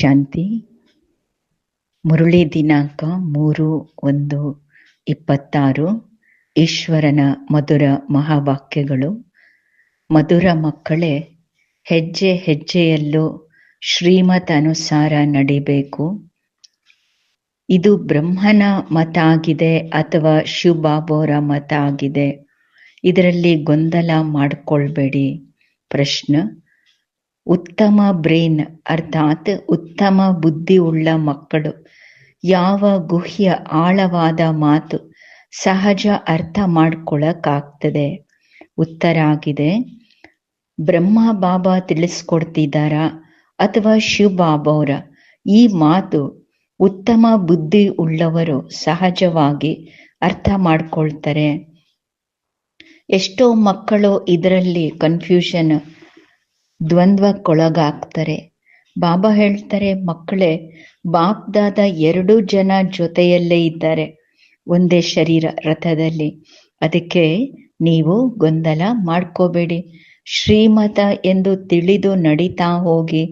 ಶಾಂತಿ. ಮುರುಳಿ ದಿನಾಂಕ ಮೂರು ಒಂದು ಇಪ್ಪತ್ತಾರು. ಈಶ್ವರನ ಮಧುರ ಮಹಾವಾಕ್ಯಗಳು. ಮಧುರ ಮಕ್ಕಳೇ, ಹೆಜ್ಜೆ ಹೆಜ್ಜೆಯಲ್ಲೂ ಶ್ರೀಮತ್ ಅನುಸಾರ ನಡಿಬೇಕು. ಇದು ಬ್ರಹ್ಮನ ಮತ ಆಗಿದೆ ಅಥವಾ ಶಿವಬಾಬೋರ ಮತ ಆಗಿದೆ? ಇದರಲ್ಲಿ ಗೊಂದಲ ಮಾಡಿಕೊಳ್ಬೇಡಿ. ಪ್ರಶ್ನೆ ಉತ್ತಮ ಬ್ರೇನ್ ಅರ್ಥಾತ್ ಉತ್ತಮ ಬುದ್ಧಿ ಉಳ್ಳ ಮಕ್ಕಳು. ಯಾವ ಗುಹ್ಯ ಆಳವಾದ ಮಾತು ಸಹಜ ಅರ್ಥ ಮಾಡ್ಕೊಳಕ್ಕಾಗ್ತದೆ ಉತ್ತರ ಆಗಿದೆ. ಬ್ರಹ್ಮ ಬಾಬಾ ತಿಳಿಸ್ಕೊಡ್ತಿದ್ದಾರ ಅಥವಾ ಶಿವ ಬಾಬಾವ್ರ ಈ ಮಾತು ಉತ್ತಮ ಬುದ್ಧಿ ಉಳ್ಳವರು ಸಹಜವಾಗಿ ಅರ್ಥ ಮಾಡ್ಕೊಳ್ತಾರೆ. ಎಷ್ಟೋ ಮಕ್ಕಳು ಇದರಲ್ಲಿ ಕನ್ಫ್ಯೂಷನ್ ದ್ವಂದ್ವಕ್ಕೊಳಗಾಗ್ತಾರೆ. ಬಾಬಾ ಹೇಳ್ತಾರೆ, ಮಕ್ಕಳೇ, ಬಾಪ್ದಾದ ಎರಡು ಜನ ಜೊತೆಯಲ್ಲೇ ಇದ್ದಾರೆ, ಒಂದೇ ಶರೀರ ರಥದಲ್ಲಿ. ಅದಕ್ಕೆ ನೀವು ಗೊಂದಲ ಮಾಡ್ಕೋಬೇಡಿ. ಶ್ರೀಮತ ಎಂದು ತಿಳಿದು ನಡೀತಾ ಹೋಗಿ,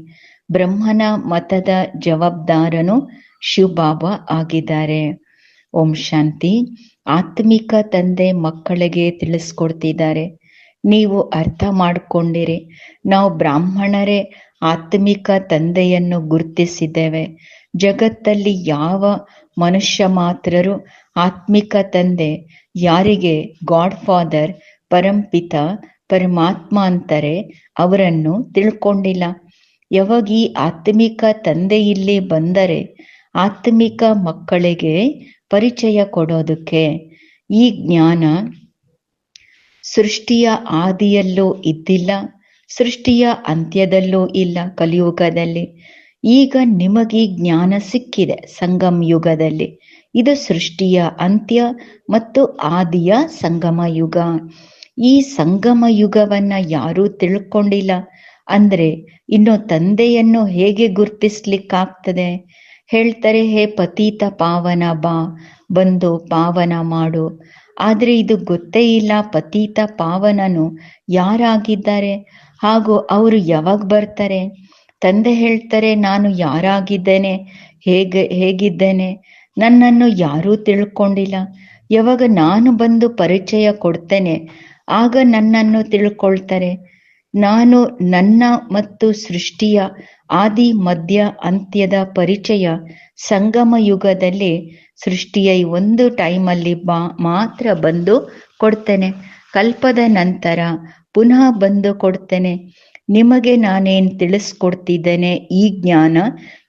ಬ್ರಹ್ಮನ ಮತದ ಜವಾಬ್ದಾರನು ಶಿವಬಾಬಾ ಆಗಿದ್ದಾರೆ. ಓಂ ಶಾಂತಿ. ಆತ್ಮಿಕ ತಂದೆ ಮಕ್ಕಳಿಗೆ ತಿಳಿಸ್ಕೊಡ್ತಿದ್ದಾರೆ. ನೀವು ಅರ್ಥ ಮಾಡಿಕೊಂಡಿರಿ. ನಾವು ಬ್ರಾಹ್ಮಣರೇ, ಆತ್ಮಿಕ ತಂದೆಯನ್ನು ಗುರುತಿಸಿದ್ದೇವೆ. ಜಗತ್ತಲ್ಲಿ ಯಾವ ಮನುಷ್ಯ ಮಾತ್ರರು ಆತ್ಮಿಕ ತಂದೆ, ಯಾರಿಗೆ ಗಾಡ್ ಫಾದರ್ ಪರಂಪಿತ ಪರಮಾತ್ಮ ಅಂತಾರೆ ಅವರನ್ನು ತಿಳ್ಕೊಂಡಿಲ್ಲ. ಯಾವಾಗ ಈ ಆತ್ಮಿಕ ತಂದೆ ಇಲ್ಲಿ ಬಂದರೆ ಆತ್ಮಿಕ ಮಕ್ಕಳಿಗೆ ಪರಿಚಯ ಕೊಡೋದಕ್ಕೆ ಈ ಜ್ಞಾನ ಸೃಷ್ಟಿಯ ಆದಿಯಲ್ಲೂ ಇದ್ದಿಲ್ಲ, ಸೃಷ್ಟಿಯ ಅಂತ್ಯದಲ್ಲೂ ಇಲ್ಲ ಕಲಿಯುಗದಲ್ಲಿ. ಈಗ ನಿಮಗೆ ಜ್ಞಾನ ಸಿಕ್ಕಿದೆ ಸಂಗಮ ಯುಗದಲ್ಲಿ. ಇದು ಸೃಷ್ಟಿಯ ಅಂತ್ಯ ಮತ್ತು ಆದಿಯ ಸಂಗಮ ಯುಗ. ಈ ಸಂಗಮ ಯುಗವನ್ನ ಯಾರೂ ತಿಳ್ಕೊಂಡಿಲ್ಲ. ಅಂದ್ರೆ ಇನ್ನು ತಂದೆಯನ್ನು ಹೇಗೆ ಗುರ್ತಿಸ್ಲಿಕ್ಕಾಗ್ತದೆ? ಹೇಳ್ತಾರೆ, ಹೇ ಪತೀತ ಪಾವನ ಬಾ, ಬಂದು ಪಾವನ ಮಾಡು. ಆದ್ರೆ ಇದು ಗೊತ್ತೇ ಇಲ್ಲ ಪತೀತ ಪಾವನನು ಯಾರಾಗಿದ್ದಾರೆ? ಹಾಗೂ ಅವರು ಯಾವಾಗ ಬರ್ತಾರೆ? ತಂದೆ ಹೇಳ್ತಾರೆ, ನಾನು ಯಾರಾಗಿದ್ದೇನೆ? ಹೇಗೆ, ಹೇಗಿದ್ದೇನೆ? ನನ್ನನ್ನು ಯಾರೂ ತಿಳ್ಕೊಂಡಿಲ್ಲ. ಯಾವಾಗ ನಾನು ಬಂದು ಪರಿಚಯ ಕೊಡ್ತೇನೆ, ಆಗ ನನ್ನನ್ನು ತಿಳ್ಕೊಳ್ತಾರೆ. ನಾನು ನನ್ನ ಮತ್ತು ಸೃಷ್ಟಿಯ ಆದಿ ಮಧ್ಯ ಅಂತ್ಯದ ಪರಿಚಯ ಸಂಗಮ ಯುಗದಲ್ಲಿ ಸೃಷ್ಟಿಯ ಈ ಒಂದು ಟೈಮಲ್ಲಿ ಮಾತ್ರ ಬಂದು ಕೊಡ್ತೇನೆ. ಕಲ್ಪದ ನಂತರ ಪುನಃ ಬಂದು ಕೊಡ್ತೇನೆ. ನಿಮಗೆ ನಾನೇನು ತಿಳಿಸ್ಕೊಡ್ತಿದ್ದೇನೆ ಈ ಜ್ಞಾನ?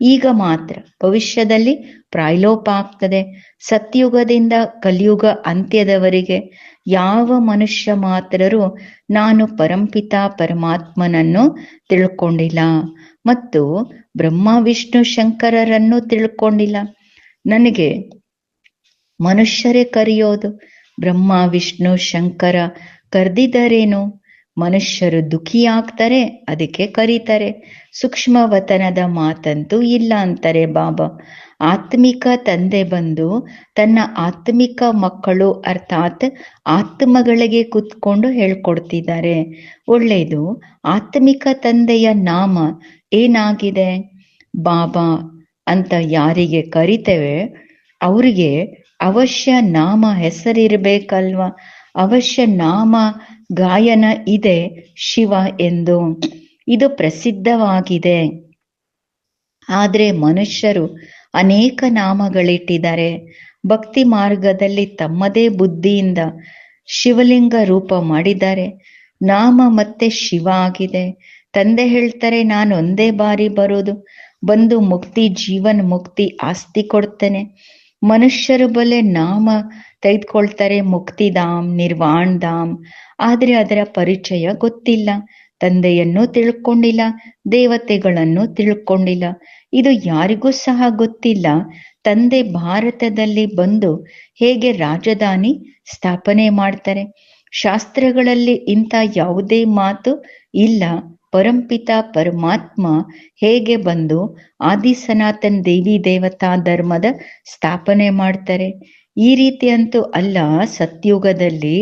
ಈಗ ಮಾತ್ರ. ಭವಿಷ್ಯದಲ್ಲಿ ಪ್ರಾಯಲೋಪ ಆಗ್ತದೆ. ಸತ್ಯುಗದಿಂದ ಕಲಿಯುಗ ಅಂತ್ಯದವರೆಗೆ ಯಾವ ಮನುಷ್ಯ ಮಾತ್ರರು ನಾನು ಪರಂಪಿತ ಪರಮಾತ್ಮನನ್ನು ತಿಳ್ಕೊಂಡಿಲ್ಲ ಮತ್ತು ಬ್ರಹ್ಮ, ವಿಷ್ಣು, ಶಂಕರರನ್ನು ತಿಳ್ಕೊಂಡಿಲ್ಲ. ನನಗೆ ಮನುಷ್ಯರೇ ಕರೆಯೋದು. ಬ್ರಹ್ಮ, ವಿಷ್ಣು, ಶಂಕರ ಕರೆದಿದ್ದಾರೇನು? ಮನುಷ್ಯರು ದುಃಖಿಯಾಗ್ತಾರೆ, ಅದಕ್ಕೆ ಕರೀತಾರೆ. ಸೂಕ್ಷ್ಮವತನದ ಮಾತಂತೂ ಇಲ್ಲ ಅಂತಾರೆ ಬಾಬಾ. ಆತ್ಮಿಕ ತಂದೆ ಬಂದು ತನ್ನ ಆತ್ಮಿಕ ಮಕ್ಕಳು ಅರ್ಥಾತ್ ಆತ್ಮಗಳಿಗೆ ಕುತ್ಕೊಂಡು ಹೇಳ್ಕೊಡ್ತಿದ್ದಾರೆ. ಒಳ್ಳೆಯದು ಆತ್ಮಿಕ ತಂದೆಯ ನಾಮ ಏನಾಗಿದೆ? ಬಾಬಾ ಅಂತ ಯಾರಿಗೆ ಕರಿತೇವೆ, ಅವರಿಗೆ ಅವಶ್ಯ ನಾಮ ಹೆಸರಿರ್ಬೇಕಲ್ವಾ? ಅವಶ್ಯ ನಾಮ ಗಾಯನ ಇದೆ ಶಿವ ಎಂದು. ಇದು ಪ್ರಸಿದ್ಧವಾಗಿದೆ. ಆದ್ರೆ ಮನುಷ್ಯರು ಅನೇಕ ನಾಮಗಳಿಟ್ಟಿದ್ದಾರೆ. ಭಕ್ತಿ ಮಾರ್ಗದಲ್ಲಿ ತಮ್ಮದೇ ಬುದ್ಧಿಯಿಂದ ಶಿವಲಿಂಗ ರೂಪ ಮಾಡಿದ್ದಾರೆ. ನಾಮ ಮತ್ತೆ ಶಿವ ಆಗಿದೆ. ತಂದೆ ಹೇಳ್ತಾರೆ ನಾನು ಒಂದೇ ಬಾರಿ ಬರೋದು. ಬಂದು ಮುಕ್ತಿ, ಜೀವನ್ ಮುಕ್ತಿ ಆಸ್ತಿ ಕೊಡ್ತೇನೆ. ಮನುಷ್ಯರು ಬಲೆ ನಾಮ ತೆಗೆದುಕೊಳ್ತಾರೆ, ಮುಕ್ತಿಧಾಮ್ ನಿರ್ವಾಣ್ ಧಾಮ್ ಆದ್ರೆ ಅದರ ಪರಿಚಯ ಗೊತ್ತಿಲ್ಲ. ತಂದೆಯನ್ನು ತಿಳ್ಕೊಂಡಿಲ್ಲ, ದೇವತೆಗಳನ್ನು ತಿಳ್ಕೊಂಡಿಲ್ಲ. ಇದು ಯಾರಿಗೂ ಸಹ ಗೊತ್ತಿಲ್ಲ. ತಂದೆ ಭಾರತದಲ್ಲಿ ಬಂದು ಹೇಗೆ ರಾಜಧಾನಿ ಸ್ಥಾಪನೆ ಮಾಡ್ತಾರೆ? ಶಾಸ್ತ್ರಗಳಲ್ಲಿ ಇಂಥ ಯಾವುದೇ ಮಾತು ಇಲ್ಲ. ಪರಂಪಿತ ಪರಮಾತ್ಮ ಹೇಗೆ ಬಂದು ಆದಿ ಸನಾತನ್ ದೇವಿ ದೇವತಾ ಧರ್ಮದ ಸ್ಥಾಪನೆ ಮಾಡ್ತಾರೆ? ಈ ರೀತಿ ಅಂತೂ ಅಲ್ಲ, ಸತ್ಯುಗದಲ್ಲಿ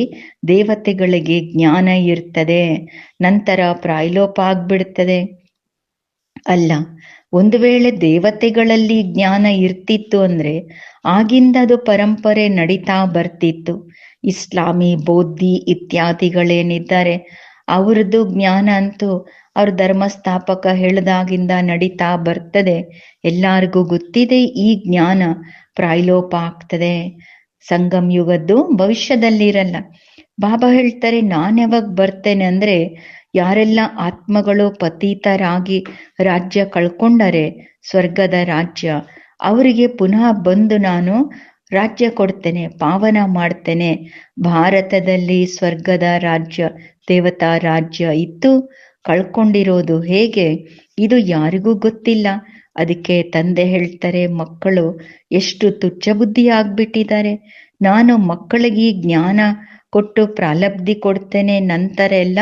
ದೇವತೆಗಳಿಗೆ ಜ್ಞಾನ ಇರ್ತದೆ, ನಂತರ ಪ್ರಾಯಲೋಪ ಆಗ್ಬಿಡ್ತದೆ. ಅಲ್ಲ, ಒಂದು ವೇಳೆ ದೇವತೆಗಳಲ್ಲಿ ಜ್ಞಾನ ಇರ್ತಿತ್ತು ಅಂದ್ರೆ ಆಗಿಂದ ಅದು ಪರಂಪರೆ ನಡೀತಾ ಬರ್ತಿತ್ತು. ಇಸ್ಲಾಮಿ, ಬೌದ್ಧಿ ಇತ್ಯಾದಿಗಳೇನಿದ್ದಾರೆ, ಅವ್ರದ್ದು ಜ್ಞಾನ ಅಂತೂ ಅವ್ರ ಧರ್ಮಸ್ಥಾಪಕ ಹೇಳ್ದಾಗಿಂದ ನಡೀತಾ ಬರ್ತದೆ. ಎಲ್ಲಾರ್ಗೂ ಗೊತ್ತಿದೆ ಈ ಜ್ಞಾನ ಪ್ರಾಯಲೋಪ ಆಗ್ತದೆ. ಸಂಗಮ್ ಯುಗದ್ದು ಭವಿಷ್ಯದಲ್ಲಿರಲ್ಲ. ಬಾಬಾ ಹೇಳ್ತಾರೆ ನಾನ್ ಯಾವಾಗ ಬರ್ತೇನೆ ಅಂದ್ರೆ ಯಾರೆಲ್ಲ ಆತ್ಮಗಳು ಪತೀತರಾಗಿ ರಾಜ್ಯ ಕಳ್ಕೊಂಡರೆ, ಸ್ವರ್ಗದ ರಾಜ್ಯ, ಅವರಿಗೆ ಪುನಃ ಬಂದು ನಾನು ರಾಜ್ಯ ಕೊಡ್ತೇನೆ, ಪಾವನ ಮಾಡ್ತೇನೆ. ಭಾರತದಲ್ಲಿ ಸ್ವರ್ಗದ ರಾಜ್ಯ, ದೇವತಾ ರಾಜ್ಯ ಇತ್ತು. ಕಳ್ಕೊಂಡಿರೋದು ಹೇಗೆ? ಇದು ಯಾರಿಗೂ ಗೊತ್ತಿಲ್ಲ. ಅದಕ್ಕೆ ತಂದೆ ಹೇಳ್ತಾರೆ, ಮಕ್ಕಳು ಎಷ್ಟು ತುಚ್ಚ ಬುದ್ಧಿ ಆಗ್ಬಿಟ್ಟಿದ್ದಾರೆ ನಾನು ಮಕ್ಕಳಿಗೆ ಜ್ಞಾನ ಕೊಟ್ಟು ಪ್ರಾಲಬ್ಧಿ ಕೊಡ್ತೇನೆ, ನಂತರ ಎಲ್ಲ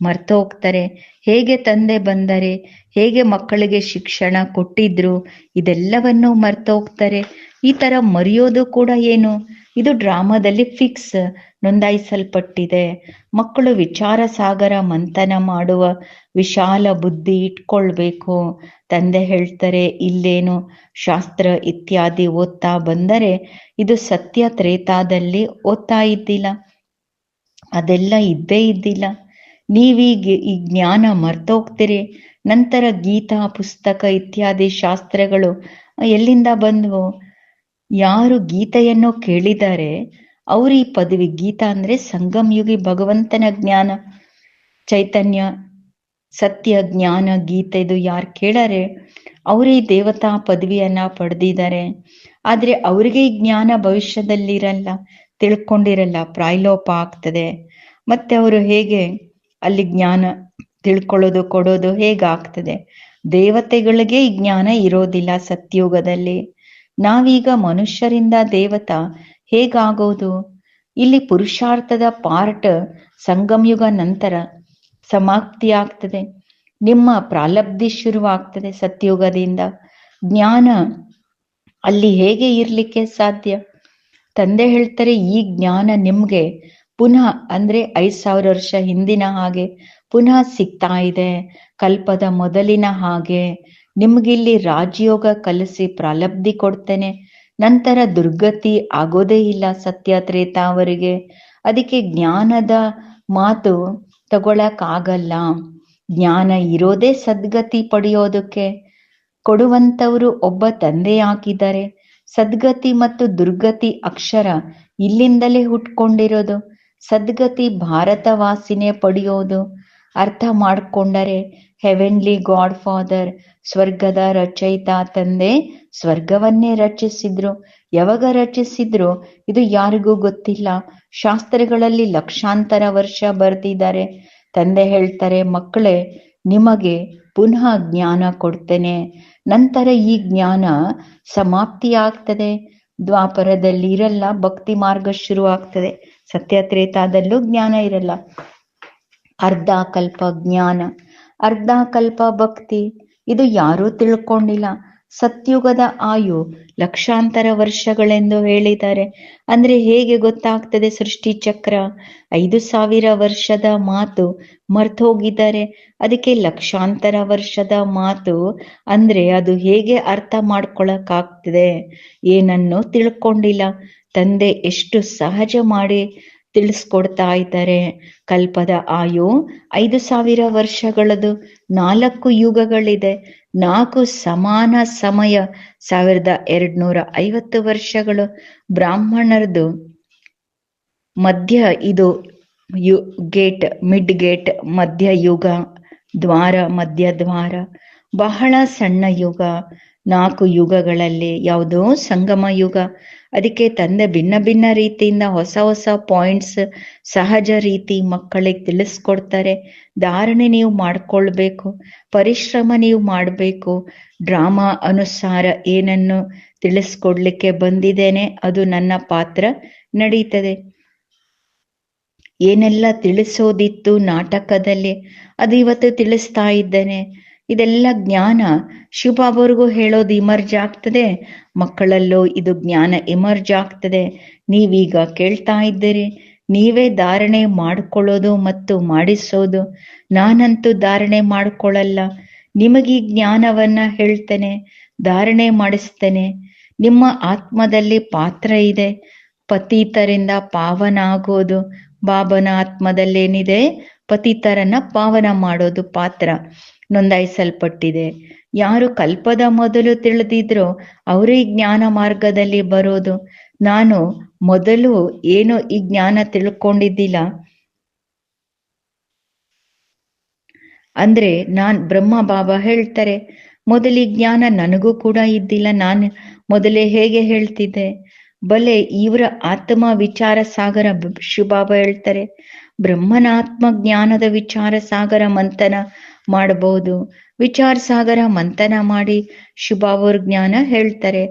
ಮರ್ತು ಹೋಗ್ತಾರೆ ಹೇಗೆ ತಂದೆ ಬಂದರೆ, ಹೇಗೆ ಮಕ್ಕಳಿಗೆ ಶಿಕ್ಷಣ ಕೊಟ್ಟಿದ್ರು, ಇದೆಲ್ಲವನ್ನು ಮರ್ತು ಹೋಗ್ತಾರೆ ಈ ತರ ಮರೆಯೋದು ಕೂಡ ಏನು? ಇದು ಡ್ರಾಮಾದಲ್ಲಿ ಫಿಕ್ಸ್ ನೋಂದಾಯಿಸಲ್ಪಟ್ಟಿದೆ. ಮಕ್ಕಳು ವಿಚಾರ ಸಾಗರ ಮಂಥನ ಮಾಡುವ ವಿಶಾಲ ಬುದ್ಧಿ ಇಟ್ಕೊಳ್ಬೇಕು. ತಂದೆ ಹೇಳ್ತಾರೆ, ಇಲ್ಲೇನು ಶಾಸ್ತ್ರ ಇತ್ಯಾದಿ ಓದ್ತಾ ಬಂದರೆ ಇದು ಸತ್ಯ ತ್ರೇತಾದಲ್ಲಿ ಓದ್ತಾ ಇದ್ದಿಲ್ಲ. ಅದೆಲ್ಲ ಇದ್ದೇ ಇದ್ದಿಲ್ಲ. ನೀವೀಗ ಈ ಜ್ಞಾನ ಮರ್ತೋಗ್ತೀರಿ. ನಂತರ ಗೀತಾ, ಪುಸ್ತಕ ಇತ್ಯಾದಿ ಶಾಸ್ತ್ರಗಳು ಎಲ್ಲಿಂದ ಬಂದವು? ಯಾರು ಗೀತೆಯನ್ನು ಕೇಳಿದ್ದಾರೆ ಅವ್ರ ಈ ಪದವಿ ಗೀತಾ ಅಂದ್ರೆ ಸಂಗಮ್ ಯುಗಿ ಭಗವಂತನ ಜ್ಞಾನ. ಚೈತನ್ಯ, ಸತ್ಯ, ಜ್ಞಾನ ಗೀತೆದು ಯಾರು ಕೇಳಾರೆ, ಅವರೇ ದೇವತಾ ಪದವಿಯನ್ನ ಪಡೆದಿದ್ದಾರೆ. ಆದ್ರೆ ಅವರಿಗೆ ಜ್ಞಾನ ಭವಿಷ್ಯದಲ್ಲಿರಲ್ಲ, ತಿಳ್ಕೊಂಡಿರಲ್ಲ, ಪ್ರಾಯಲೋಪ ಆಗ್ತದೆ. ಮತ್ತೆ ಅವರು ಹೇಗೆ ಅಲ್ಲಿ ಜ್ಞಾನ ತಿಳ್ಕೊಳ್ಳೋದು, ಕೊಡೋದು ಹೇಗಾಗ್ತದೆ? ದೇವತೆಗಳಿಗೆ ಈ ಜ್ಞಾನ ಇರೋದಿಲ್ಲ ಸತ್ಯುಗದಲ್ಲಿ. ನಾವೀಗ ಮನುಷ್ಯರಿಂದ ದೇವತಾ ಹೇಗಾಗೋದು? ಇಲ್ಲಿ ಪುರುಷಾರ್ಥದ ಪಾರ್ಟ್ ಸಂಗಮಯುಗ ನಂತರ ಸಮಾಪ್ತಿ ಆಗ್ತದೆ ನಿಮ್ಮ ಪ್ರಾಲಬ್ಧಿ ಶುರುವಾಗ್ತದೆ ಸತ್ಯುಗದಿಂದ. ಜ್ಞಾನ ಅಲ್ಲಿ ಹೇಗೆ ಇರ್ಲಿಕ್ಕೆ ಸಾಧ್ಯ? ತಂದೆ ಹೇಳ್ತಾರೆ, ಈ ಜ್ಞಾನ ನಿಮ್ಗೆ ಪುನಃ, ಅಂದ್ರೆ ಐದ್ ಸಾವಿರ ವರ್ಷ ಹಿಂದಿನ ಹಾಗೆ ಪುನಃ ಸಿಗ್ತಾ ಇದೆ. ಕಲ್ಪದ ಮೊದಲಿನ ಹಾಗೆ ನಿಮ್ಗಿಲ್ಲಿ ರಾಜಯೋಗ ಕಲಿಸಿ ಪ್ರಾಲಬ್ಧಿ ಕೊಡ್ತೇನೆ. ನಂತರ ದುರ್ಗತಿ ಆಗೋದೇ ಇಲ್ಲ ಸತ್ಯ ತ್ರೇತ ಅವರಿಗೆ. ಅದಕ್ಕೆ ಜ್ಞಾನದ ಮಾತು ತಗೊಳಕ್ ಆಗಲ್ಲ ಜ್ಞಾನ ಇರೋದೇ ಸದ್ಗತಿ ಪಡೆಯೋದಕ್ಕೆ. ಕೊಡುವಂತವರು ಒಬ್ಬ ತಂದೆ ಹಾಕಿದ್ದಾರೆ. ಸದ್ಗತಿ ಮತ್ತು ದುರ್ಗತಿ ಅಕ್ಷರ ಇಲ್ಲಿಂದಲೇ ಹುಟ್ಕೊಂಡಿರೋದು. ಸದ್ಗತಿ ಭಾರತವಾಸಿನೇ ಪಡೆಯೋದು. ಅರ್ಥ ಮಾಡ್ಕೊಂಡರೆ ಹೆವೆನ್ಲಿ ಗಾಡ್ ಫಾದರ್ ಸ್ವರ್ಗದ ರಚಯಿತ ತಂದೆ, ಸ್ವರ್ಗವನ್ನೇ ರಚಿಸಿದ್ರು. ಯಾವಾಗ ರಚಿಸಿದ್ರು? ಇದು ಯಾರಿಗೂ ಗೊತ್ತಿಲ್ಲ. ಶಾಸ್ತ್ರಗಳಲ್ಲಿ ಲಕ್ಷಾಂತರ ವರ್ಷ ಬರೆದಿದ್ದಾರೆ. ತಂದೆ ಹೇಳ್ತಾರೆ, ಮಕ್ಕಳೇ, ನಿಮಗೆ ಪುನಃ ಜ್ಞಾನ ಕೊಡ್ತೇನೆ. ನಂತರ ಈ ಜ್ಞಾನ ಸಮಾಪ್ತಿ ಆಗ್ತದೆ ದ್ವಾಪರದಲ್ಲಿ ಇರಲ್ಲ, ಭಕ್ತಿ ಮಾರ್ಗ ಶುರು ಆಗ್ತದೆ ಸತ್ಯತ್ರೇತಾದಲ್ಲೂ ಜ್ಞಾನ ಇರಲ್ಲ. ಅರ್ಧ ಕಲ್ಪ ಜ್ಞಾನ. ಅರ್ಧ ಕಲ್ಪ ಭಕ್ತಿ. ಇದು ಯಾರೂ ತಿಳ್ಕೊಂಡಿಲ್ಲ. ಸತ್ಯುಗದ ಆಯು ಲಕ್ಷಾಂತರ ವರ್ಷಗಳೆಂದು ಹೇಳಿದ್ದಾರೆ. ಅಂದ್ರೆ ಹೇಗೆ ಗೊತ್ತಾಗ್ತದೆ ಸೃಷ್ಟಿ ಚಕ್ರ? ಐದು ಸಾವಿರ ವರ್ಷದ ಮಾತು ಮರ್ತೋಗಿದ್ದಾರೆ. ಅದಕ್ಕೆ ಲಕ್ಷಾಂತರ ವರ್ಷದ ಮಾತು ಅಂದ್ರೆ ಅದು ಹೇಗೆ ಅರ್ಥ ಮಾಡ್ಕೊಳಕ್ಕಾಗ್ತದೆ ಏನನ್ನು ತಿಳ್ಕೊಂಡಿಲ್ಲ. ತಂದೆ ಎಷ್ಟು ಸಹಜ ಮಾಡಿ ತಿಳಿಸ್ಕೊಡ್ತಾ ಇದ್ದಾರೆ ಕಲ್ಪದ ಆಯು. ಐದು ಸಾವಿರ ವರ್ಷಗಳದು ನಾಲ್ಕು ಯುಗಗಳಿದೆ. ನಾಲ್ಕು ಸಮಾನ ಸಮಯ. ಸಾವಿರದ ಎರಡ್ನೂರ ಐವತ್ತು ವರ್ಷಗಳು ಬ್ರಾಹ್ಮಣರದು. ಮಧ್ಯ ಇದು ಯು, ಗೇಟ್, ಮಿಡ್ ಗೇಟ್, ಮಧ್ಯ ಯುಗ, ದ್ವಾರ, ಮಧ್ಯ ದ್ವಾರ. ಬಹಳ ಸಣ್ಣ ಯುಗ. ನಾಲ್ಕು ಯುಗಗಳಲ್ಲಿ ಯಾವುದೋ ಸಂಗಮ ಯುಗ. ಅದಕ್ಕೆ ತಂದೆ ಭಿನ್ನ ಭಿನ್ನ ರೀತಿಯಿಂದ ಹೊಸ ಹೊಸ ಪಾಯಿಂಟ್ಸ್ ಸಹಜ ರೀತಿ ಮಕ್ಕಳಿಗೆ ತಿಳಿಸ್ಕೊಡ್ತಾರೆ. ಧಾರಣೆ ನೀವು ಮಾಡ್ಕೊಳ್ಬೇಕು, ಪರಿಶ್ರಮ ನೀವು ಮಾಡಬೇಕು, ಡ್ರಾಮಾ ಅನುಸಾರ ಏನನ್ನು ತಿಳಿಸ್ಕೊಡ್ಲಿಕ್ಕೆ ಬಂದಿದ್ದೇನೆ, ಅದು ನನ್ನ ಪಾತ್ರ ನಡೀತದೆ. ಏನೆಲ್ಲ ತಿಳಿಸೋದಿತ್ತು ನಾಟಕದಲ್ಲಿ, ಅದು ಇವತ್ತು ತಿಳಿಸ್ತಾ ಇದ್ದೇನೆ. ಇದೆಲ್ಲ ಜ್ಞಾನ. ಶಿವಬಾಬವ್ರಿಗೂ ಹೇಳೋದು ಇಮರ್ಜ್ ಆಗ್ತದೆ. ಮಕ್ಕಳಲ್ಲೂ ಇದು ಜ್ಞಾನ ಇಮರ್ಜ್ ಆಗ್ತದೆ. ನೀವೀಗ ಕೇಳ್ತಾ ಇದ್ದೀರಿ. ನೀವೇ ಧಾರಣೆ ಮಾಡಿಕೊಳ್ಳೋದು ಮತ್ತು ಮಾಡಿಸೋದು. ನಾನಂತೂ ಧಾರಣೆ ಮಾಡ್ಕೊಳ್ಳಲ್ಲ. ನಿಮಗೆ ಜ್ಞಾನವನ್ನ ಹೇಳ್ತೇನೆ, ಧಾರಣೆ ಮಾಡಿಸ್ತೇನೆ. ನಿಮ್ಮ ಆತ್ಮದಲ್ಲಿ ಪಾತ್ರ ಇದೆ. ಪತೀತರಿಂದ ಪಾವನ ಆಗೋದು ಬಾಬನ ಆತ್ಮದಲ್ಲೇನಿದೆ? ಪತಿತರನ್ನ ಪಾವನ ಮಾಡೋದು ಪಾತ್ರ. ನೋಂದಾಯಿಸಲ್ಪಟ್ಟಿದೆ. ಯಾರು ಕಲ್ಪದ ಮೊದಲು ತಿಳಿದಿದ್ರೋ ಅವರೇ ಜ್ಞಾನ ಮಾರ್ಗದಲ್ಲಿ ಬರೋದು. ನಾನು ಮೊದಲು ಏನು ಈ ಜ್ಞಾನ ತಿಳ್ಕೊಂಡಿದ್ದಿಲ್ಲ. ಅಂದ್ರೆ ನಾನ್ ಬ್ರಹ್ಮ ಬಾಬಾ ಹೇಳ್ತಾರೆ, ಮೊದಲು ಜ್ಞಾನ ನನಗೂ ಕೂಡ ಇದ್ದಿಲ್ಲ, ನಾನು ಮೊದಲೇ ಹೇಗೆ ಹೇಳ್ತಿದ್ದೆ? ಬಲೆ ಇವರ ಆತ್ಮ ವಿಚಾರ ಸಾಗರ ಶಿವಬಾಬಾ ಹೇಳ್ತಾರೆ, ಬ್ರಹ್ಮನಾತ್ಮ ಜ್ಞಾನದ ವಿಚಾರ ಸಾಗರ ಮಂಥನ ಮಾಡಬಹುದು. ವಿಚಾರ ಸಾಗರ ಮಂಥನ ಮಾಡಿ ಶುಭಾವರ್ ಜ್ಞಾನ ಹೇಳ್ತಾರೆ.